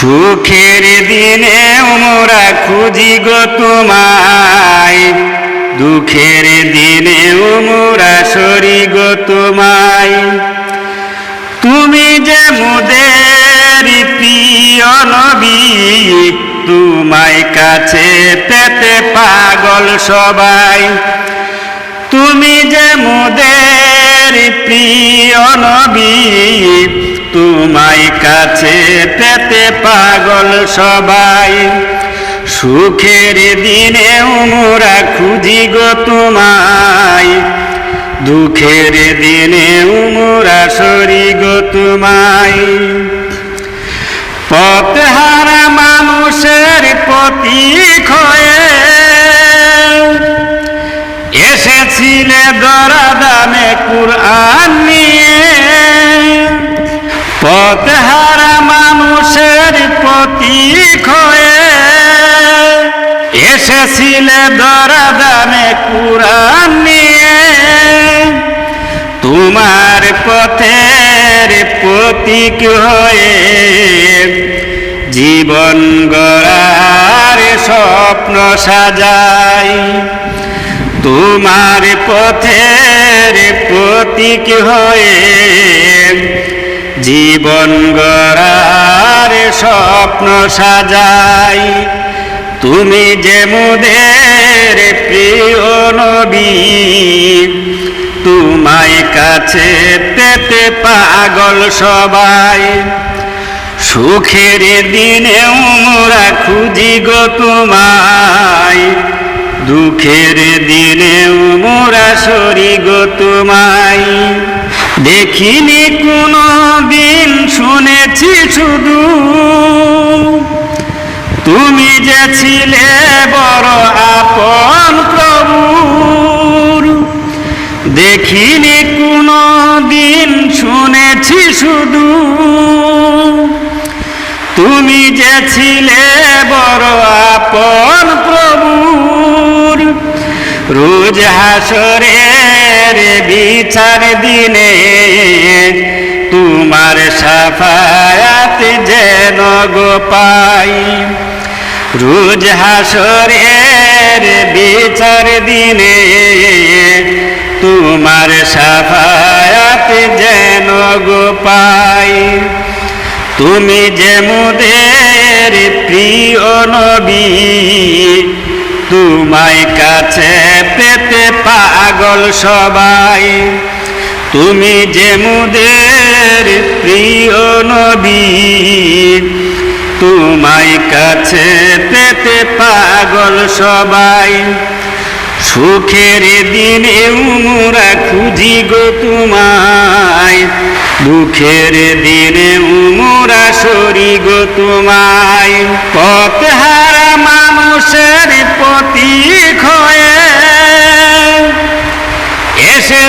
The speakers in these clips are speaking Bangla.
সুখের দিনে মোরা খুঁজি গো তোমায়। দুঃখের দিনে মোরা সরি গো তোমায়। তুমি যে মুদের প্রিয় নবী, তোমায় কাছে পেতে পাগল সবাই। তুমি যে মুদের প্রিয় নবী তোমায় কাছে পেতে পাগল সবাই। সুখের দিনে মোরা খুঁজি গো তোমায়। দুঃখের দিনে মোরা সরি গো তোমায়। পথহারা মানুষের প্রতীক হয়ে এসেছিলে দরাদামে কুরআন নিয়ে। পথহারা মানুষের প্রতীক হয়ে এসেছিলে দরাদামে কুরআন নিয়ে। তোমার পথের প্রতীক হয়ে জীবন গড়ার স্বপ্ন সাজাই। তোমার পথের প্রতীক হয়ে জীবন গড়ার স্বপ্ন সাজাই। তুমি যে মুদের প্রিয় নবী, তোমায় কাছে পেতে পাগল সবাই। সুখের দিনে মোরা খুঁজি গো তোমায়, দুঃখের দিনে মোরা সরি গো তোমায়। দেখিনি শুনেছি শুধু। তুমি যে ছিলে বড় আপন প্রভুর। দেখিনি কোনো দিন শুনেছি শুধু। তুমি যে ছিলে বড় আপন প্রভুর। রোজ হাসরের বিচার দিনে তোমার সাফায়াত যেন গো পাই। রোজ হাসরের বিচার দিনে তোমার সাফায়াত যেন গো পাই। তুমি যে মুদের প্রিয় নবী, তোমায় কাছে পেতে পাগল সবাই। তুমি যে মুদের প্রিয় নবী, তোমায় কাছে পেতে পাগল সবাই। সুখের দিনে উমরা খুঁজি গো তোমায়। দুঃখের দিনে উমরা সরি গো তোমায়।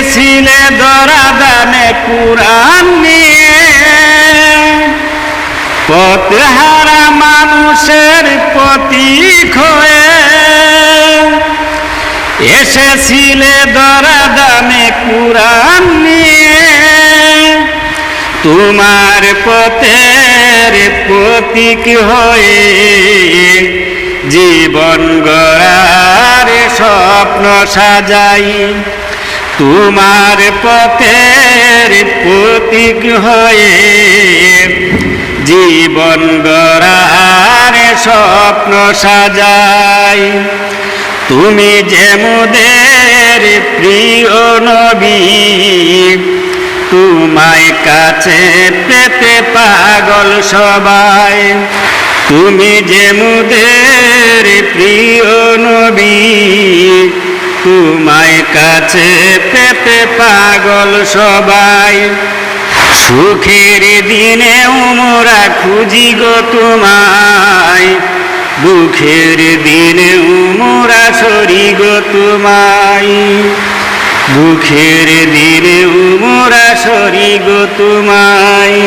এসেছিলে দরাদানে কুরান নিয়ে। পথহারা মানুষের প্রতীক হয়ে। এসেছিলে দরাদানে কুরান নিয়ে। তোমার পথের প্রতীক হয়ে জীবন গড়ার স্বপ্ন সাজাই। তোমার পথের প্রতীক হয়ে জীবন গড়ার স্বপ্ন সাজাই। তুমি যে মোদের প্রিয় নবী, তোমায় কাছে পেতে পাগল সবাই। তুমি যে মুদের প্রিয় নবী কাছে পেতে পাগল সবাই। সুখের দিনে উমরা খুঁজি গো তোমায়। দুঃখের দিনে উমরা সরি গো তোমায়। দুঃখের দিনে উমরা সরি গো তোমায়।